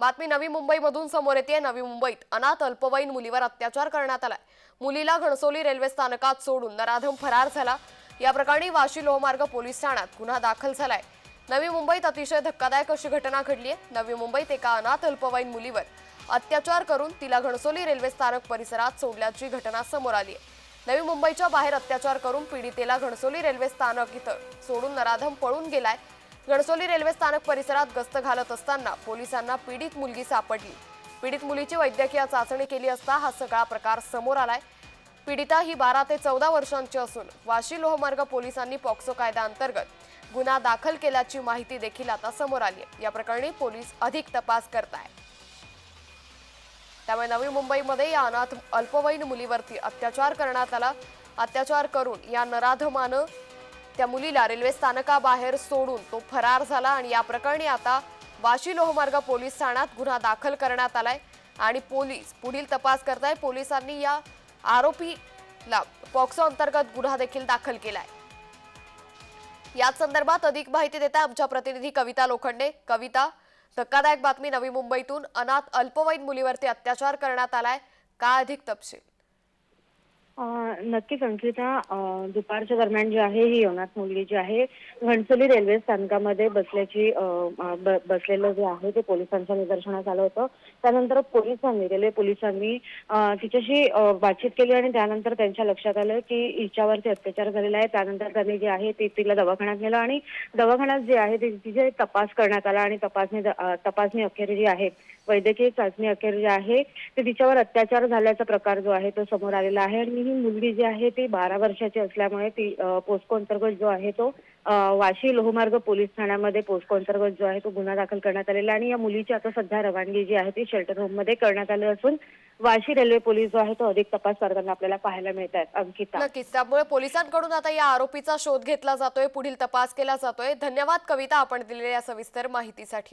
बातमी नवी मुंबईमधून समोर येते. नवी मुंबईत अनाथ अल्पवयीन मुलीवर अत्याचार करण्यात आलाय. मुलीला घणसोली रेल्वे स्थानकात सोडून नराधम फरार झाला. या प्रकरणी वाशी लोहमार्ग पोलीस ठाण्यात गुन्हा दाखल झालाय. नवी मुंबईत अतिशय धक्कादायक अशी घटना घडली आहे नवी मुंबईत एका अनाथ अल्पवयीन मुलीवर अत्याचार करून तिला घणसोली रेल्वे स्थानक परिसरात सोडल्याची घटना समोर आली आहे नवी मुंबईच्या बाहेर अत्याचार करून पीडितेला घणसोली रेल्वे स्थानक इथं सोडून नराधम पळून गेलाय. घणसोली रेल्वे स्थानक परिसरात गस्त घालत असताना पोलिसांना पीडित मुलगी सापडली. पीडित मुलीची वैद्यकीय चाचणी केली असता हा सगळा प्रकार समोर आलाय. पीडिता ही बारा ते चौदा वर्षांची असून वाशी लोहमार्ग पोलिसांनी पॉक्सो कायद्याअंतर्गत गुन्हा दाखल केल्याची माहिती देखील आता समोर आली आहे. या प्रकरणी पोलीस अधिक तपास करत आहेत त्यामुळे नवी मुंबईमध्ये या अनाथ अल्पवयीन मुलीवरती अत्याचार करण्यात आला. अत्याचार करून या नराधमानं त्या मुलीला रेल्वे स्थानकाबाहेर सोडून तो फरार झाला आणि या प्रकरणी आता वाशी लोहमार्ग पोलीस ठाण्यात गुन्हा दाखल करण्यात आलाय आणि पोलीस पुढील तपास करताय. पोलिसांनी या आरोपीला पॉक्सो अंतर्गत गुन्हा देखील दाखल केलाय. याच संदर्भात अधिक माहिती देता आमच्या प्रतिनिधी कविता लोखंडे. कविता धक्कादायक बातमी नवी मुंबईतून. अनाथ अल्पवयीन मुलीवरती अत्याचार करण्यात आलाय. काय अधिक तपशील? नक्कीच अंकिता अं, दुपारच्या दरम्यान जी आहे ही अनाथ मुलगी जी आहे घणसोली रेल्वे स्थानकामध्ये बसल्याची अं, अं, ब- बसलेलं जे आहे ते पोलिसांच्या निदर्शनास आलं होतं. त्यानंतर पोलिसांनी रेल्वे पोलिसांनी अं, तिच्याशी अं, बातचीत केली आणि त्यानंतर त्यांच्या लक्षात आलं की हिच्यावरती अत्याचार झालेला आहे. त्यानंतर त्यांनी जे आहे ते तिला दवाखान्यात नेलं आणि दवाखान्यात जे आहे ते तिचे तपास करण्यात आला आणि तपासणी अं, तपासणी अखेर जी आहे वैद्यकीय चाचणी अखेर जी आहे ते तिच्यावर अत्याचार झाल्याचा प्रकार जो आहे तो समोर आलेला आहे. आणि ही मुलगी जी आहे ती बारा वर्षाची असल्यामुळे ती पोस्को अंतर्गत जो आहे तो वाशी लोहमार्ग पोलीस ठाण्यामध्ये पोस्को अंतर्गत जो आहे तो गुन्हा दाखल करण्यात आलेला आणि या मुलीची आता सध्या रवानगी जी आहे ती शेल्टर होममध्ये करण्यात आली असून वाशी रेल्वे पोलीस जो आहे तो अधिक तपास करताना आपल्याला पाहायला मिळत आहेत. अंकिता. नक्कीच. त्यामुळे पोलिसांकडून आता या आरोपीचा शोध घेतला जातोय पुढील तपास केला जातोय. धन्यवाद कविता आपण दिलेल्या सविस्तर माहितीसाठी.